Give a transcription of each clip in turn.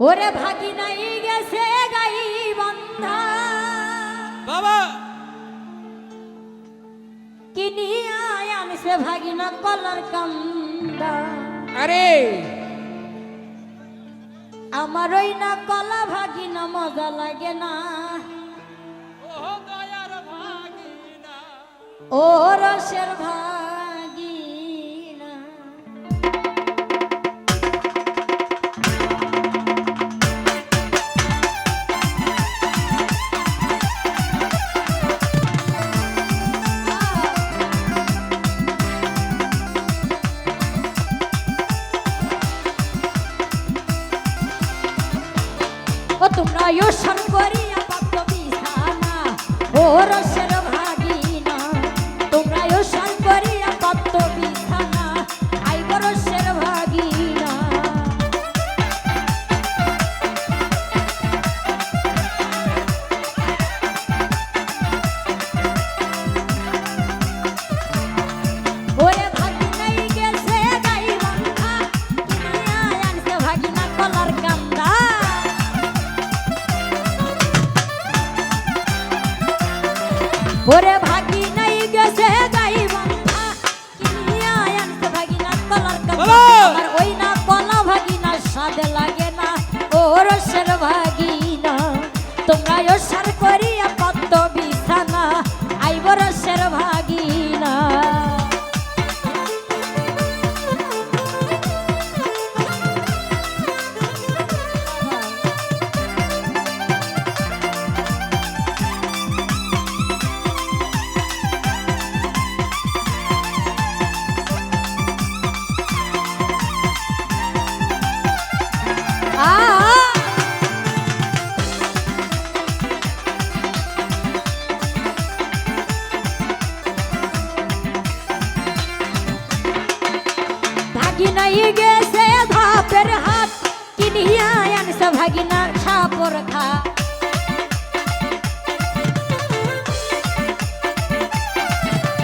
ওরে ভাগি নাই গেছে গাই বন্ধা। বাবা! কিনিয়া আনছে ভাগিনা কলার কান্দা। আরে! আমার ওই না কলা ভাগিনা মজা লাগে না। ও রসের ভাগিনা তোমরা ও করিয়া পাত্র বিছানা। ও রসের ভাগিনাই গেছে ধাপের হাত, কিনিয়া আনছে ভাগিনা ছাপর খা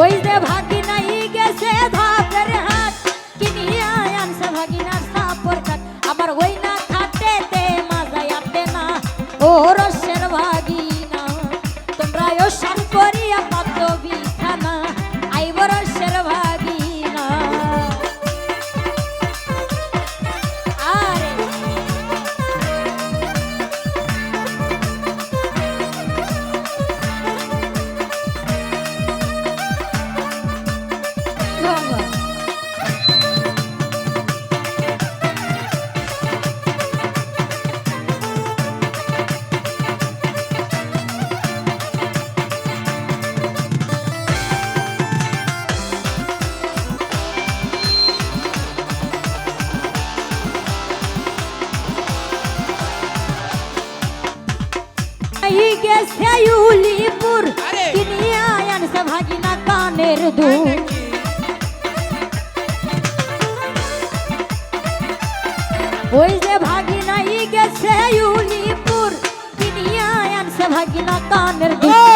ওই যে ভাগিনাই গেছে ধাপের হাত, কিনিয়া আনছে ভাগিনা আবার ওই না এই গেছে উলিপুর আরে! কিনিয়া আনছে ভাগিনা কানের দুল ওই যে ভাগিনাই গেছে উলিপুর কিনিয়া আনছে ভাগিনা কানের দুল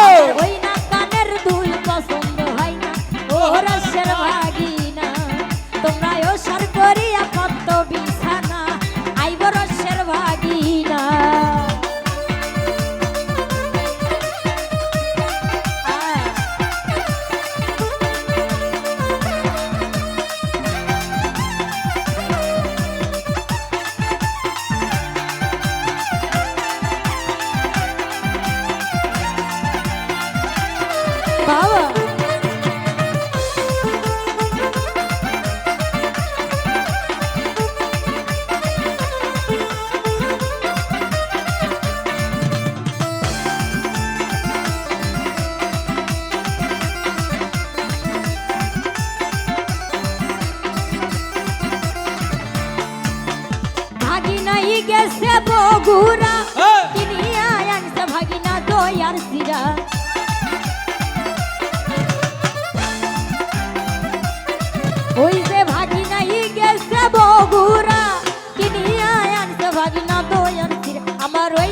গেছে বগুড়া। হ্যাঁ। কিনিয়া আনছে ভাগিনা দয়ার সিরা ওই যে ভাগিনাই গেছে বগুড়া। কিনিয়া আনছে ভাগিনা দয়ার সিরা আমার ওই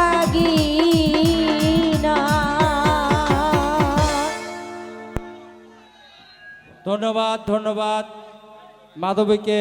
ধন্যবাদ ধন্যবাদ। মাধবীকে